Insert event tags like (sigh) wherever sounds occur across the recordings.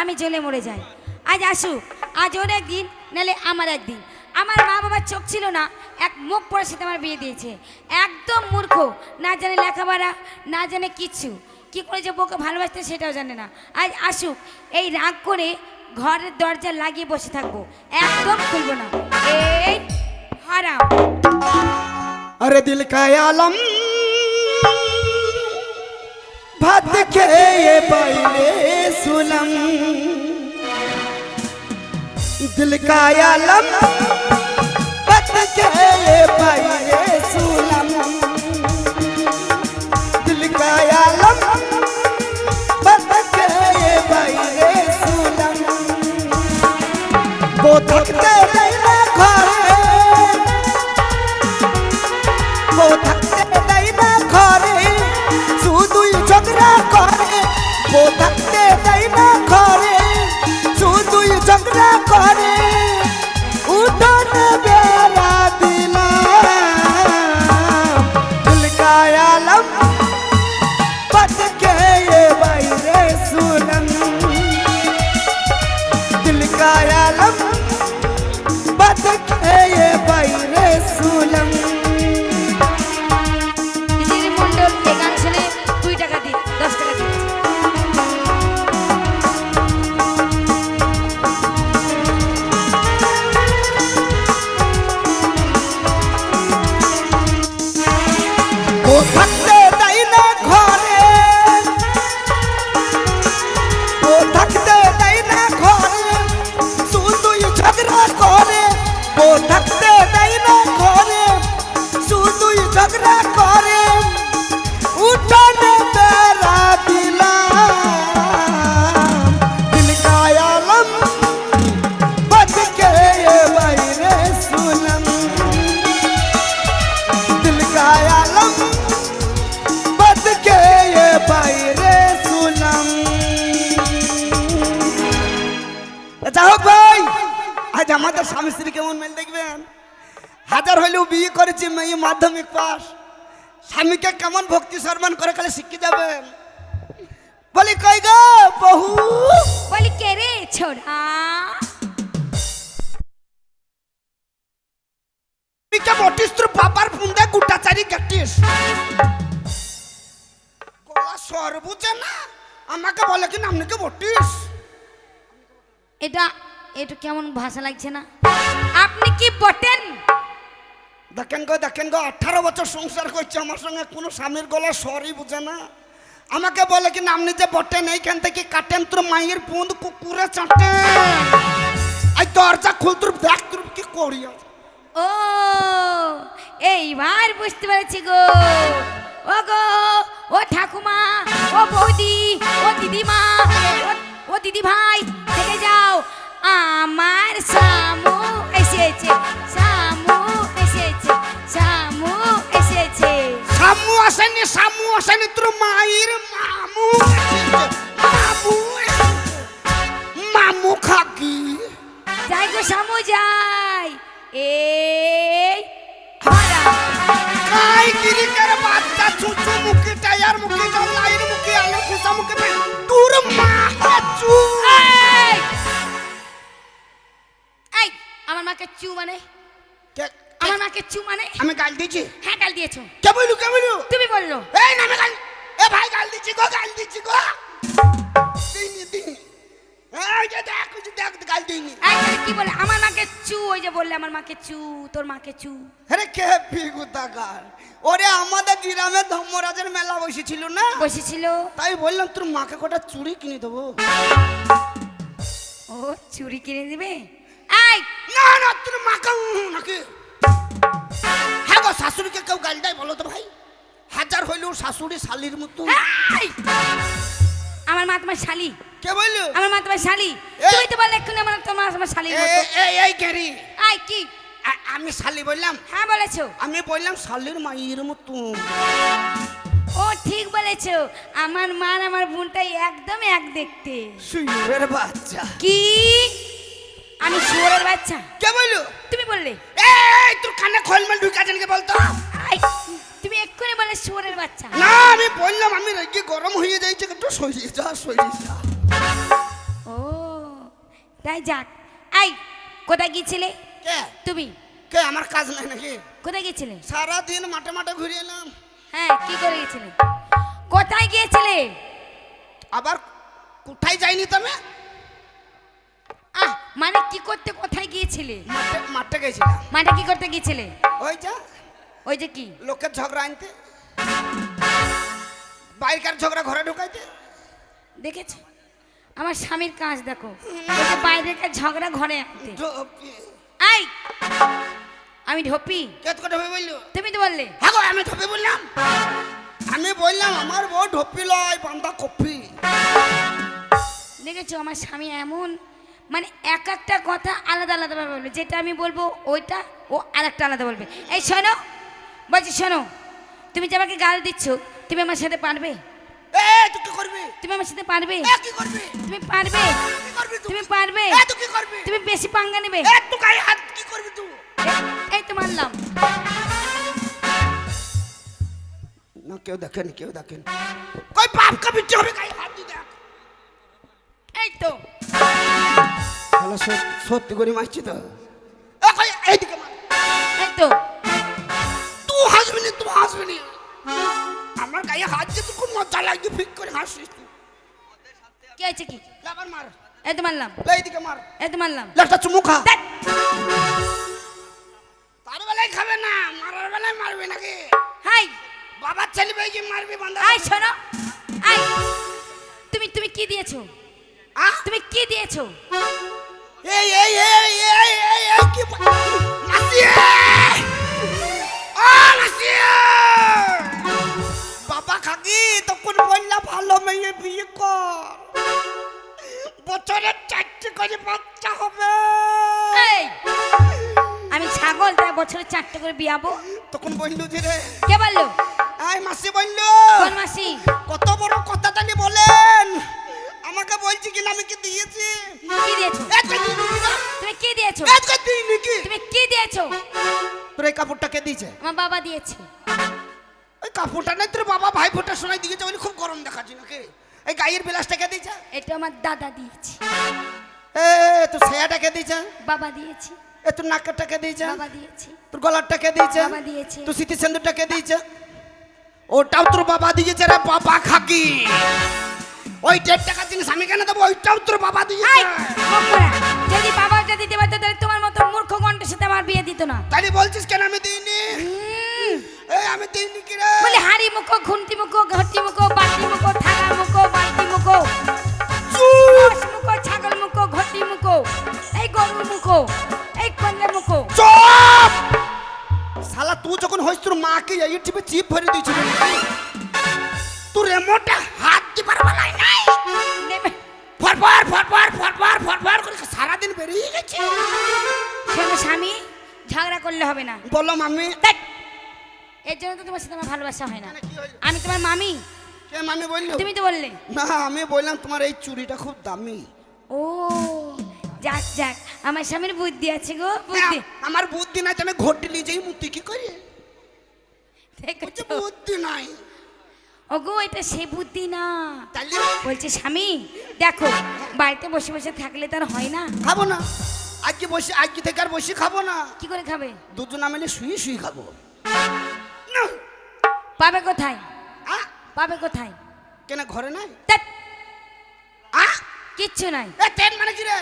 আমি জেলে মরে যাই। আজ আসুক আজ ওর একদিন নালে আমার একদিন। আমার মা বাবার চোখ ছিল না, এক মুখ পড়ার সাথে আমার বিয়ে দিয়েছে। একদম মূর্খ, না জানে লেখাপড়া, না জানে কিচ্ছু। কি করে যে বউকে ভালোবাসতে সেটাও জানে না। আজ আসুক এই রাগ করে ঘরের দরজা লাগিয়ে বসে থাকব। একদম খুলবো না। এই, হারাম। আরে দিল কায়ালম आलम भात खेए बैले सुलम दिल का आलम भात खेए बैले सुलम दिल का आलम भात खेए बैले सुलम वो थकते रहना घरे ও আমাদের স্বামী স্ত্রী কেমন মেল দেখবেন? হাজার হইলেও বিয়ে করেছি মেয়ে মাধ্যমিক পাস স্বামীকে কেমন ভক্তি সম্মান করে খালি শিখে যাবেন বলি কই গো বহু? বলি কে রে ছোড়া? কে বটিস তোর বাবার গুটা চারি কাটিস। গলা সর বুঝে না? আমাকে বলে কি নামনিকে বটিস? এটা এটা কেমন ভাষা লাগছে না? আপনি কি বটেন দেখেন গো দেখেন গো আঠারো বছর সংসার করছে আমার সঙ্গে কোনো স্বামীর গলা সরই বুঝে না। আমাকে বলে কি নামনি যে বটেন এইখান থেকে কাটেন তোর মায়ের পুঁদ কুকুরে চাটে। এই দরজা খুল তোর দেখ তোর কি করি। ও এইবার বুঝতে পেরেছি গো। ও গো ও ঠাকুমা ও বৌদি ও দিদিমা ও- ও দিদি ভাই দেখে যাও। সামু আসেনি তোর মায়ের মামু। মামু। মামু খাকি যাই গো শামু যাই এই কাই গিরিকার বাচ্চা চুচু মুখে টায়ার মুখে লাইন মুখে আলু খুসা মুখে তোর মা চু! এই আমার মাকে চু মানে আমার মাকে চু মানে আমি গাল দিছি হ্যাঁ গাল দিয়েছ। কে বলু কে বলু তুমি বলল। এই না আমি গাল এ ভাই গাল দিছি গো গাল দিছি গো। দিনি দিনি এই যে দেখ যে দেখ গাল তাহলে কি বলে? আমার মাকে চু ওই যে বললে আমার মাকে চু তোর মাকে চু। আরে কে পিগুতাকার ওরে আমাদের গ্রামে ধর্মরাজের মেলা বসেছিল না? বসেছিল। তাই বললাম তোর মাকে কটা চুড়ি কিনে দেবো। ও চুরি কিনে দিবে? এই! না না তোর মাকে নাকি? হ্যাঁ গো শাশুড়িকে কেউ গাল দেয় বলো তো ভাই? হাজার হইলেও শাশুড়ি শালির মতো। আমার মা তোমার শালি। কে বলল? আমার মা তোমার শালি! তুই তো বললে এক্ষুনি আমার তোমার আমার শালির মতো। এই এই গেরি এই কি? আমি শালি বললাম। হ্যাঁ বলেছ। আমি বললাম শালির মায়ের মতো। ও ঠিক বলেছ। আমার মা আমার বোনটাই একদম এক দেখতে। শুয়োরের বাচ্চা। কি? আমি শুয়োরের বাচ্চা। কে বলল? তুমি বললে। এই তোর কানে খোলমেল ঢুকা জানকে বলতো? তুমি এক্ষুনি বলে শুয়োরের বাচ্চা। না আমি বললাম আমি রেগে গরম হয়ে যাইছে একটু সরিয়ে যা সরিয়ে যা। ও তাই যাক। আই কোথায় গিয়েছিলে? কে? তুমি? কে আমার কাজ নাই নাকি? কোথায় গিয়েছিলে? সারাদিন মাঠে মাঠে ঘুরে এলাম। হ্যাঁ কি করে গিয়েছিলে? কোথায় গিয়েছিলে? আবার কোথায় যাইনি তুমি? আহ মানে কি করতে কোথায় গিয়েছিলে? মাঠে মাঠে গেছিলাম। মাঠে কি করতে গিয়েছিলে? ওই যা ওই যে কি? লোকের ঝগড়া আনতে। বাইরকার ঝগড়া ঘরে ঢুকাইতে। দেখেছ? আমার স্বামীর কাজ দেখো। বাইরেকার ঝগড়া ঘরে আনতে। আই আমি ঢোপি? কে তো ঢোপে বলল? তুমি তো বললে। হ্যাঁ আমি ঢোপে বললাম। আমি বললাম আমার বউ ঢোপি লয় বান্দা কপি। দেখেছ? আমার স্বামী এমন মানে এক একটা কথা আলাদা আলাদাভাবে বলবে। যেটা আমি বলব ওইটা ও আর একটা আলাদা বলবে। এই শোনো বলছি শোনো তুমি যে আমাকে গাল দিচ্ছ তুমি আমার সাথে পারবে? তুমি আমার সাথে পারবে? এ কি করবি? তুমি পারবে? তুমি পারবে? তুমি বেশি পাঙ্গা নেবে? এই তো মানলাম। না কেউ দেখেন কেউ দেখেন। কই বাপ কা বিচ্ছি হবে? গায়ে হাত দিয়ে দেখ। এই তো। সত্যি করে মারছি তো। এইদিকে মার। এই তো। তুই হাসবি না তুই হাসবি না। আমার গায়ে হাত দিয়ে তুই খুব মজা লাগছে ফিক করে হাসিস তুই। কি আবার মার। এই তো মানলাম এইদিকে মার। এই তো মানলাম একটা চুমু খা। তার বেলায় খাবে না মারার বেলায় মারবে নাকি? হাই। বাবার ছেলে বেজে মারবি বান্দা আই শোনো। আই তুমি তুমি কি দিয়েছ? আ? তুমি কি দিয়েছ? এই এই এই এই এই এই কি নাসিয়ে ও নাসিয়ে বাবা খাকি তখন বললা ভালো মেয়ে বিয়ে কর বছরে চারটে করে বাচ্চা হবে এই আমি ছাগল তাই বছরে চারটে করে বিয়াবো। তখন বললু যে রে কে বলল? আই মাসি বললু কোন মাসি? কত বড় কথা জানি বলেন। আমাকে বলছি কিনা আমি কি দিয়েছি? কি দিয়েছ? তুমি কি দিয়েছ? তুই দিবি কি? তুমি কি দিয়েছ? তোর এই কাপড়টা কে দিয়েছে? আমার বাবা দিয়েছে। ওই কাপড়টা না তোর বাবা ভাই ফোটা শোনাই দিয়েছে বলে খুব গরম দেখাচ্ছি নাকি? এই গায়ের বিলাসটা কে দিয়েছে? এটা আমার দাদা দিয়েছে। এ তোর ছায়াটা কে দিয়েছে? বাবা দিয়েছে। এ তোর নাকেরটা কে দিয়েছে? বাবা দিয়েছে। তোর গলারটা কে দিয়েছে? বাবা দিয়েছে। তোর স্মৃতি সিন্দুরটা কে দিয়েছে? ওটাও তোর বাবা দিয়েছে রে বাবা খাকি। ওই দেড় টাকা জিনিস আমি কেন দেবো? ওইটাও তোর বাবা দিয়েছে। যদি বাবা যদি দিতে পারতো তাহলে তোমার মতো মূর্খ গন্ডের সাথে আমার বিয়ে দিত না। তাহলে বলছিস কেন আমি দিইনি? এই আমি দিইনি কি রে? বলে হাড়ি মুখো খুন্তি মুখো হবে না। বলল মামি। দেখ এর জন্য তো তোমার সাথে আমার ভালোবাসা হয় না। আমি তোমার মামি। কে মামি বলল? তুমি তো বললে। না আমি বললাম তোমার এই চুড়িটা খুব দামি। ও যাক যাক আমার স্বামীর বুদ্ধি আছে গো বুদ্ধি। আমার বুদ্ধি তো আমি ঘটি নিয়ে যাই মুতি কি করি? বুদ্ধি নাই। ওগো এটা সে বুদ্ধি না। বলছে স্বামী দেখো বাড়িতে বসে বসে থাকলে তার হয় না। খাব না। আজকে বসে আজকে থেকে আর বসে খাব না। কি করে খাবে? দুজনা মিলে শুয়ে শুয়ে খাব। না। পাবে কোথায়? আ? পাবে কোথায়? কেন ঘরে নাই? আ? কিচ্ছু নাই। এ তেন মানে কি রে?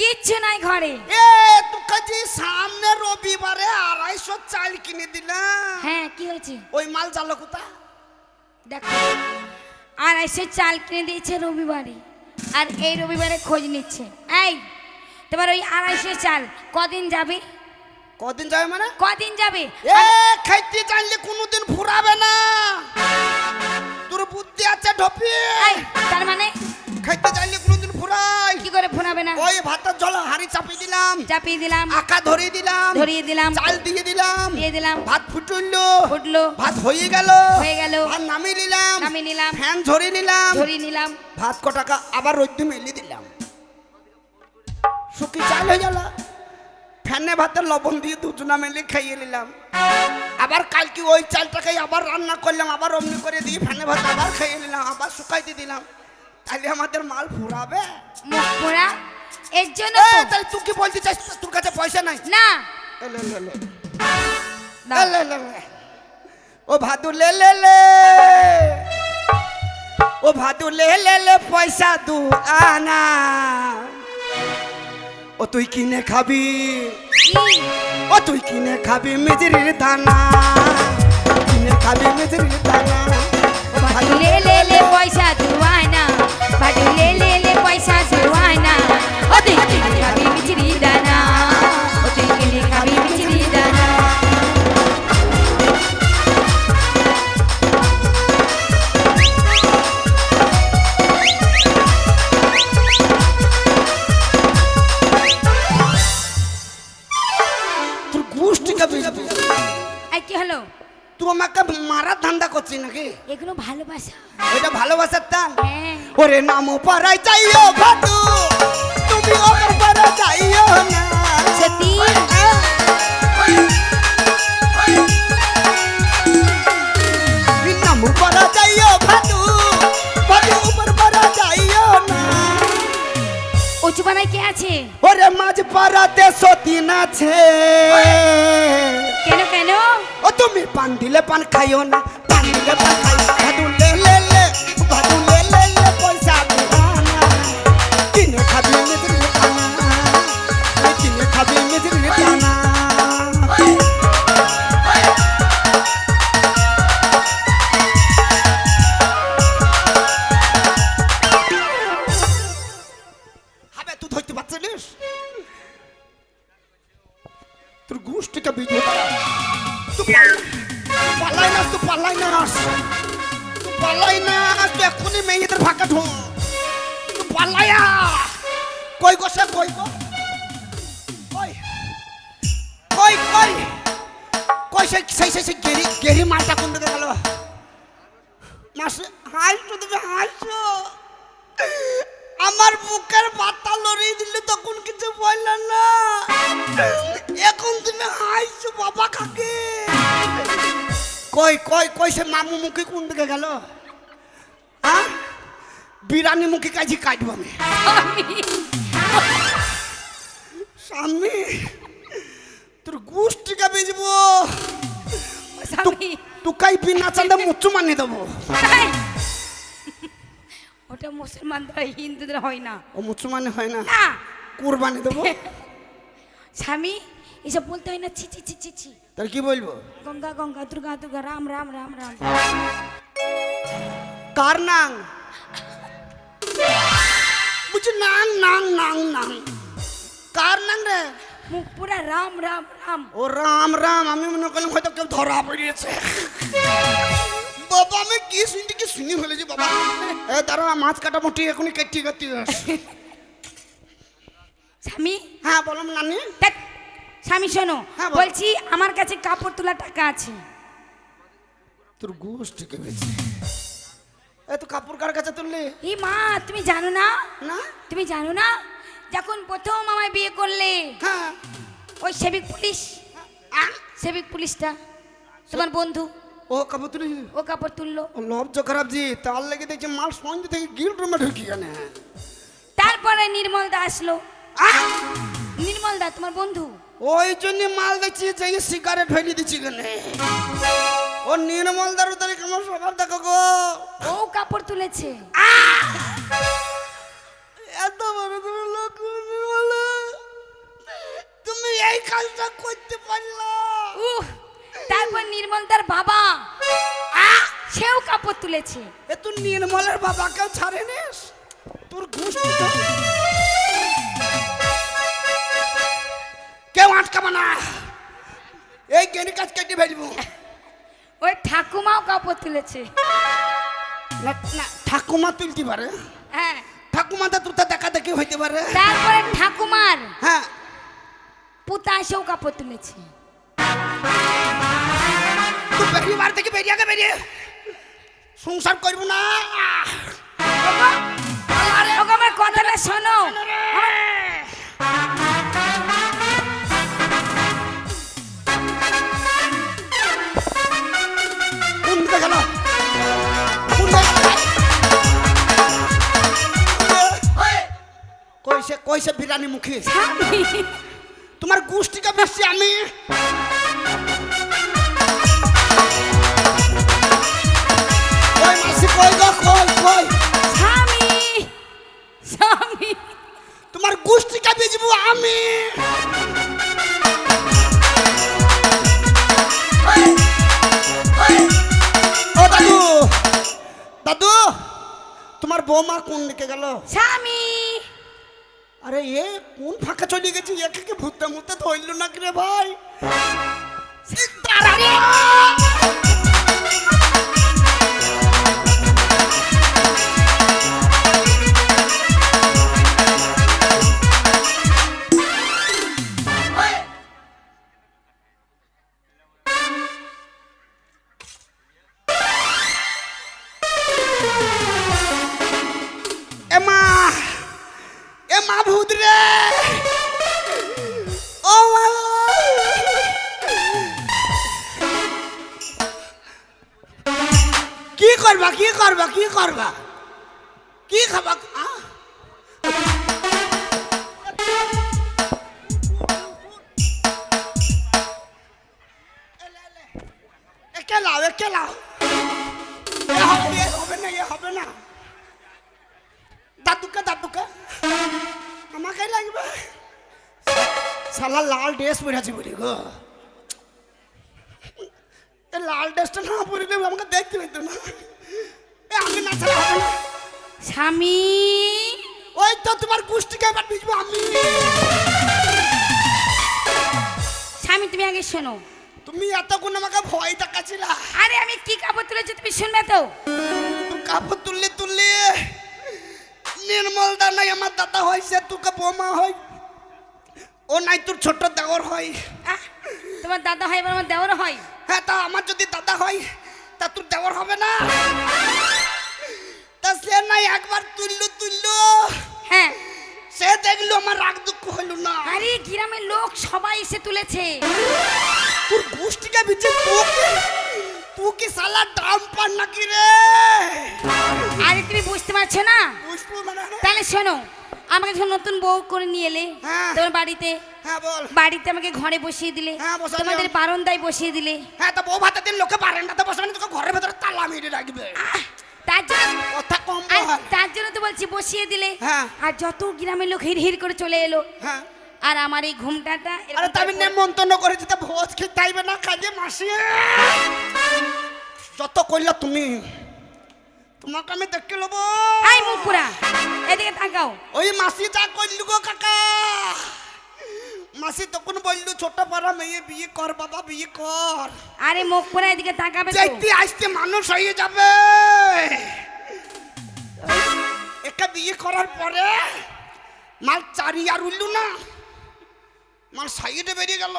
কিচ্ছু নাই ঘরে। এ তোকে যে সামনে রবিবারে আড়াইশো চাল কিনে দিলাম। হ্যাঁ কি হয়েছে? ওই মাল চালো কোথা? দেখো আর এসে চাল কিনে দিয়েছে রবিবারে। আর এই রবিবারে খোঁজ নিচ্ছে। এই তোমার ওই আড়াইশো চাল কদিন যাবে? কদিন যাবে মানে? কদিন যাবে? এ খাইতে জানলে কোনোদিন ফুরাবে না। তোর বুদ্ধি আছে ঢপি। তার মানে? খাইতে জানলে কোনোদিন ফুরাই কি করে ফোনাবে না? ওই ভাতের জল হাড়ি চাপিয়ে দিলাম। চাপিয়ে দিলাম। আকা ধরিয়ে দিলাম। ধরিয়ে দিলাম। চাল দিয়ে দিলাম। দিয়ে দিলাম। ভাত ফুটলো। ফুটলো। ভাত হয়ে গেল। হয়ে গেল। ভাত নামিয়ে নিলাম। নামিয়ে নিলাম। ফ্যান ঝরিয়ে নিলাম। ধরিয়ে নিলাম। ভাত কটাকা আবার রোদ্দু মেলে দিলাম। শুকি চাল হয়ে গেল। ফ্যানে ভাতের লবণ দিয়ে দুজনা মেলে খাইয়ে নিলাম। আবার কালকে ওই চালটা চালটাকে আবার রান্না করলাম আবার অমনি করে দিয়ে ফ্যানে ভাত আবার খাইয়ে নিলাম আবার শুকাইতে দিলাম। তাহলে আমাদের মাল ফুরাবে। মুখ পোড়া এর জন্য তো তাহলে তুই কি বলতে চাস? তোর কাছে পয়সা নাই? না। এ, লে, লে, লে। এ, লে, লে, লে। ও ভাদু লে লে লে। ও ভাদু লে লে লে পয়সা দু আনা। তুই কিনে খাবি? ও, তুই কিনে খাবি মেজরির দানা কিনে খাবি মেজরির দানা লে লে পয়সা দুয়ায় না লে গোষ্ঠীকে বুঝবি আর কি হলো? তুই আমাকে মারার ধান্দা করছিস নাকি? এগুলো ভালোবাসা। এটা ভালোবাসার টান। হ্যাঁ। ওরে নাম পাড়াই যাইও ভাদু তুমি ওপর পাড়া যাইও না। সত্যি? নাম পাড়া যাইও ভাদু উঁচু বানাই কে আছে? ওরে মাঝ পাড়াতে সতীন আছে। কেন কেন? ও তুমি পান দিলে পান খাইও না পান দিলে পান খাইও ভাদু তুই কই গো সে, কই গো? কই? কই কই? কই সেই সেই সেই সেই গেরি গেরি মালটা কোন দিকে গেল? মাসে হাসছো তুমি হাসছো। আমার বুকের পাতা লড়িয়ে দিলে তখন কিছু বলল না। এখন তুমি হাসছো বাবা কাকে? কই কই কই সে মামু মুখে কোন দিকে গেল? বিরানি মুখে কাজে কাটব আমি। স্বামী তোর গোষ্ঠীকে বেজবো স্বামী। টুকাই বিনা চান্দে মুচু মানিয়ে দেবো! ওটা মুসলমানদের হিন্দুদের হয় না। ও মুচু মানে হয় না। না। কুরবানি দেবো। (laughs) স্বামী এসব বলতে হয় না ছি ছি ছি ছি ছি। তার কি বলব? গঙ্গা গঙ্গা দুর্গা দুর্গা রাম রাম রাম রাম। কার নাং বুঝছি নাং নাং নাং নাং কার নাং রে মুখ পুরা রাম রাম রাম ও রাম রাম আমি মনে করলাম হয়তো কেউ ধরা পড়িয়েছে বাবা আমি কি শুনতে কি শুনি ফেলেছি বাবা এ দাঁড়া মাছ কাটা মুটি এখনই কেটে কেটে স্বামী হ্যাঁ বললাম নানি স্বামী শোনো বলছি আমার কাছে কাপড় তোলা টাকা আছে তোর গোষ্ঠী কে কাপড় কার কাছে তুললি? এই মা তুমি জানো না? না? তুমি জানো না? যখন প্রথম আমায় বিয়ে করলে হ্যাঁ। ওই সেবিক পুলিশ সেবিক পুলিশটা তোমার বন্ধু ও কাপড় তুলি ও কাপড় তুললো। লব্জ খারাপ জি তার লেগে দেখছি মাল থেকে গিল রুমে ঢুকি কেন তারপরে নির্মল দা আসলো। নির্মল দা তোমার বন্ধু? ওই জন্য মাল দেখছি যে সিগারেট হইলি দিচ্ছি কেন ও নির্মল দারু তারিখ আমার সবার দেখো গো। ও কাপড় তুলেছে। এত বড় তুমি লোক তুমি এই কাজটা করতে পারলা। উহ তারপর নির্মল দার বাবা সেও কাপড় তুলেছে। এ তুই নির্মলের বাবাকেও ছাড়ে নিস? তোর তো কেউ আটকাবে না। এই গেনি কাজ কেটে ফেলব। ওই ঠাকুমাও কাপড় তুলেছে। না না। ঠাকুমা তুলতে পারে? হ্যাঁ। ঠাকুমাটা তো দেখা দেখি হইতে পারে। তারপরে ঠাকুমার হ্যাঁ। পুতা এসেও কাপড় তুলেছে। তুই বেরিয়ে বাড়ি থেকে বেরিয়ে আগে বেরিয়ে। সংসার করব না। ওগো, আমার কথাটা শোনো। আমার- কোন? কইছে কইছে বিরানি কি তোমার গোষ্ঠীকে বেশি আমি। ওই মাসি কই গো কই কই? স্বামী স্বামী। তোমার গোষ্ঠীকে বেচবো আমি। ও দাদু! দাদু তোমার বৌমা কোন দিকে গেল? স্বামী! আরে এ কোন ফাঁকা চলে গেছে? একে কি ভূতে মুতে ধরল না রে ভাই? এ, করবা, কি করবা কি করবা? কি খাবা? আ? একে লাও একে লাও। এ হবে এ হবে না, এ হবে না। দাদুকে দাদুকে। আমাকে লাগবে। সালা লাল ড্রেস পরেছি বলি গো। লাল ড্রেসটা না পরিলে আমাকে দেখতে পেতো না। এ ছাড়া হবে না স্বামী। ওই তো তোমার গোষ্ঠীকে এবার বুঝব আমি। স্বামী তুমি আগে শোনো। তুমি এতক্ষণ আমাকে ভয় দেখাচ্ছিলা। আরে আমি কি কাপড় তুলেছি তুমি শুনবে তো? কাপড় তুললে তুললে। নির্মল দা নাই আমার দাদা হয়েছে তোকে বোমা হয়। ও নাই তোর ছোট দেওর হয়। তোমার দাদা হয় এবার আমার দেওয়ার হয়? হ্যাঁ তা আমার যদি দাদা হয় তা তোর দেওয়ার হবে না। সে নাই একবার তুললো তুললো। হ্যাঁ। সে দেখল আমার রাগ দুঃখ হইল না। আরে গ্রামের লোক সবাই এসে তুলেছে। তোর গোষ্ঠীকে বিচে তুই কি সালা দাম পান নাকি রে? আরে তুমি বুঝতে পারছ না? তাহলে শোনো আমাকে যখন নতুন বউ করে নিয়ে এলে হ্যাঁ। তোমার বাড়িতে। হ্যাঁ বল। বাড়িতে আমাকে ঘরে বসিয়ে দিলে। হ্যাঁ, তোমাদের বারান্দায় বসিয়ে দিলে। হ্যাঁ তা বউ ভাতে দিন লোকে বারান্দাতে বসে মানে তোকে ঘরের ভেতরে তালা মেরে রাখবে। তার জন্য কথা কম আর তার জন্য তো বলছি বসিয়ে দিলে। হ্যাঁ। আর যত গ্রামের লোক হির হির করে চলে এলো। হ্যাঁ। আর আমার এই ঘুমটাটা আরে তা আমি করে- নেমন্তন্ন করেছি তা ভোজ খেতে আইবে না কাজে মাসি? যত কইলা তুমি তোমাকে আমি দেখে লব। আই মুকুরা এদিকে তাকাও। ওই মাসি যা কইলু গো কাকা। মাসি তখন বলল ছোট পাড়া মেয়ে বিয়ে কর বাবা বিয়ে কর। আরে মুখ করে এদিকে তাকাবে তো। দেখতে আসতে মানুষ হয়ে যাবে। একা বিয়ে করার পরে মাল চারি আর উঠল না। মাল সাইডে বেরিয়ে গেল।